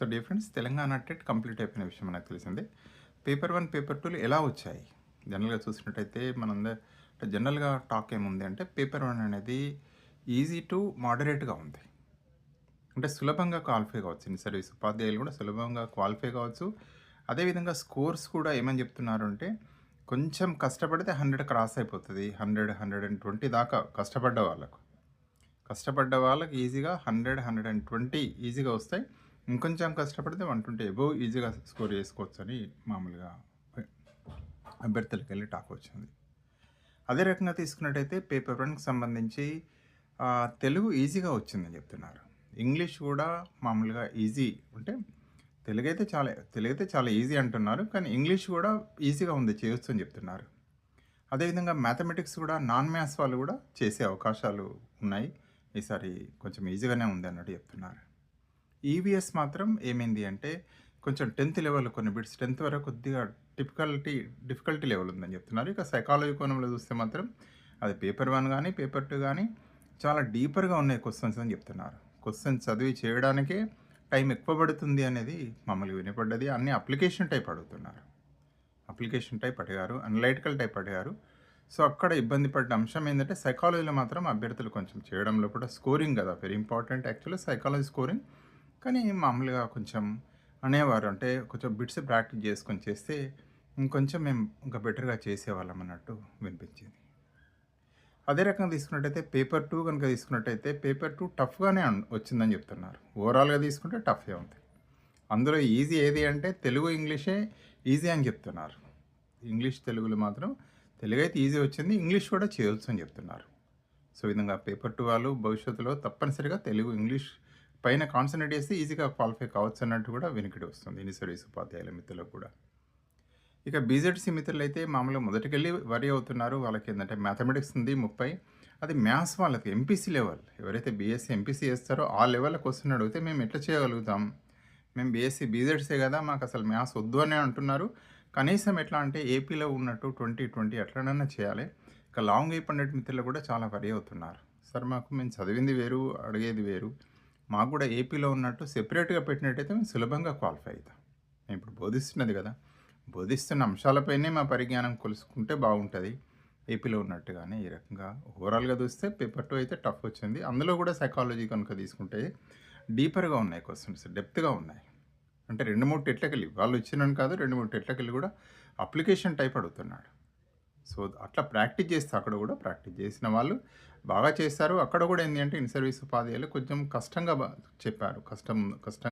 So dear friends Telangana TET complete అయిపోయిన విషయం మనకు తెలిసిందే. పేపర్ వన్ పేపర్ టూలు ఎలా వచ్చాయి? జనరల్గా చూసినట్టయితే మనందర జనరల్గా టాక్ ఏముంది అంటే పేపర్ వన్ అనేది ఈజీ టు మోడరేట్గా ఉంది. అంటే సులభంగా క్వాలిఫై కావచ్చు. ఇన్ సర్వీస్ ఉపాధ్యాయులు కూడా సులభంగా క్వాలిఫై కావచ్చు. అదేవిధంగా స్కోర్స్ కూడా ఏమని చెప్తున్నారు అంటే కొంచెం కష్టపడితే హండ్రెడ్ క్రాస్ అయిపోతుంది. హండ్రెడ్ హండ్రెడ్ అండ్ ట్వంటీ దాకా కష్టపడ్డ వాళ్ళకు. కష్టపడ్డ వాళ్ళకి ఈజీగా హండ్రెడ్ హండ్రెడ్ అండ్ ట్వంటీ ఈజీగా వస్తాయి. ఇంకొంచెం కష్టపడితే వన్ ట్వంటీ ఎబోవ్ ఈజీగా స్కోర్ చేసుకోవచ్చు అని మామూలుగా అభ్యర్థులకు వెళ్ళి టాక్ వచ్చింది. అదే రకంగా తీసుకున్నట్టయితే పేపర్ వన్కి సంబంధించి తెలుగు ఈజీగా వచ్చిందని చెప్తున్నారు. ఇంగ్లీష్ కూడా మామూలుగా ఈజీ అంటే తెలుగు అయితే చాలా తెలుగు అయితే చాలా ఈజీ అంటున్నారు కానీ ఇంగ్లీష్ కూడా ఈజీగా ఉంది చేయొచ్చు అని చెప్తున్నారు. అదేవిధంగా మ్యాథమెటిక్స్ కూడా నాన్ మ్యాథ్స్ వాళ్ళు కూడా చేసే అవకాశాలు ఉన్నాయి. ఈసారి కొంచెం ఈజీగానే ఉంది అన్నట్టు చెప్తున్నారు. ఈవీఎస్ మాత్రం ఏమైంది అంటే కొంచెం టెన్త్ లెవెల్ కొన్ని బిట్స్ టెన్త్ వరకు కొద్దిగా డిఫికల్టీ డిఫికల్టీ లెవెల్ ఉందని చెప్తున్నారు. ఇక సైకాలజీ కోణంలో చూస్తే మాత్రం అది పేపర్ వన్ కానీ పేపర్ టూ కానీ చాలా డీపర్గా ఉన్నాయి క్వశ్చన్స్ అని చెప్తున్నారు. క్వశ్చన్స్ చదివి చేయడానికే టైం ఎక్కువ పడుతుంది అనేది మమ్మల్ని వినపడ్డది. అన్ని అప్లికేషన్ టైప్ అడుగుతున్నారు. అప్లికేషన్ టైప్ అడిగారు అనలైటికల్ టైప్ అడిగారు. సో అక్కడ ఇబ్బంది పడ్డ అంశం ఏంటంటే సైకాలజీలో మాత్రం అభ్యర్థులు కొంచెం చేయడంలో కూడా స్కోరింగ్ కదా very important actually psychology scoring కానీ మామూలుగా కొంచెం అనేవారు. అంటే కొంచెం బిట్స్ ప్రాక్టీస్ చేసుకొని చేస్తే ఇంకొంచెం మేము ఇంకా బెటర్గా చేసేవాళ్ళం అన్నట్టు వినిపించింది. అదే రకంగా తీసుకున్నట్టయితే పేపర్ టూ కనుక తీసుకున్నట్టయితే పేపర్ టూ టఫ్గానే వచ్చిందని చెప్తున్నారు. ఓవరాల్గా తీసుకుంటే టఫే ఉంది. అందులో ఈజీ ఏది అంటే తెలుగు ఇంగ్లీషే ఈజీ అని చెప్తున్నారు. ఇంగ్లీష్ తెలుగులో మాత్రం తెలుగు అయితే ఈజీ వచ్చింది ఇంగ్లీష్ కూడా చేయొచ్చు అని చెప్తున్నారు. సో విధంగా పేపర్ టూ వాళ్ళు భవిష్యత్తులో తప్పనిసరిగా తెలుగు ఇంగ్లీష్ పైన కాన్సన్ట్రేట్ చేస్తే ఈజీగా క్వాలిఫై కావచ్చు అన్నట్టు కూడా వెనుకటి వస్తుంది. ఇన్ని సర్వీస్ ఉపాధ్యాయుల మిత్రులకు కూడా. ఇక బీజెడ్సీ మిత్రులు అయితే మామూలుగా మొదటికెళ్ళి వరి అవుతున్నారు. వాళ్ళకి ఏంటంటే మ్యాథమెటిక్స్ ఉంది ముప్పై. అది మ్యాథ్స్ వాళ్ళకి ఎంపీసీ లెవెల్. ఎవరైతే బీఎస్సీ ఎంపీసీ చేస్తారో ఆ లెవెల్ క్వశ్చన్ అడిగితే మేము ఎట్లా చేయగలుగుతాం? మేము బీఎస్సీ బీజెడ్సే కదా మాకు అసలు మ్యాథ్స్ వద్దు అనే అంటున్నారు. కనీసం ఎట్లా అంటే ఏపీలో ఉన్నట్టు ట్వంటీ ట్వంటీ ఎట్లనైనా చేయాలి. ఇక లాంగ్ ఏ పండిట్ మిత్రులు కూడా చాలా వరి అవుతున్నారు. సార్ మాకు మేము చదివింది వేరు అడిగేది వేరు. మాకు కూడా ఏపీలో ఉన్నట్టు సెపరేట్గా పెట్టినట్టయితే మేము సులభంగా క్వాలిఫై అవుతాం. మేము ఇప్పుడు బోధిస్తున్నది కదా బోధిస్తున్న అంశాలపైనే మా పరిజ్ఞానం కొలుసుకుంటే బాగుంటుంది. ఏపీలో ఉన్నట్టుగానే ఈ రకంగా ఓవరాల్గా చూస్తే పేపర్ టూ అయితే టఫ్ వచ్చింది. అందులో కూడా సైకాలజీ కనుక తీసుకుంటే డీపర్గా ఉన్నాయి క్వశ్చన్స్ డెప్త్గా ఉన్నాయి. అంటే రెండు మూడు టెట్లకెళ్ళి వాళ్ళు ఇచ్చినని కాదు రెండు మూడు టెట్లకెళ్ళి కూడా అప్లికేషన్ టైప్ అడుగుతున్నాడు. సో అట్లా ప్రాక్టీస్ చేస్తే అక్కడ కూడా ప్రాక్టీస్ చేసిన వాళ్ళు బాగా చేస్తారు అక్కడ కూడా ఏంటి అంటే ఇన్ సర్వీస్ ఉపాధ్యాయులు కొంచెం కష్టంగా చెప్పారు. కష్టం కష్టం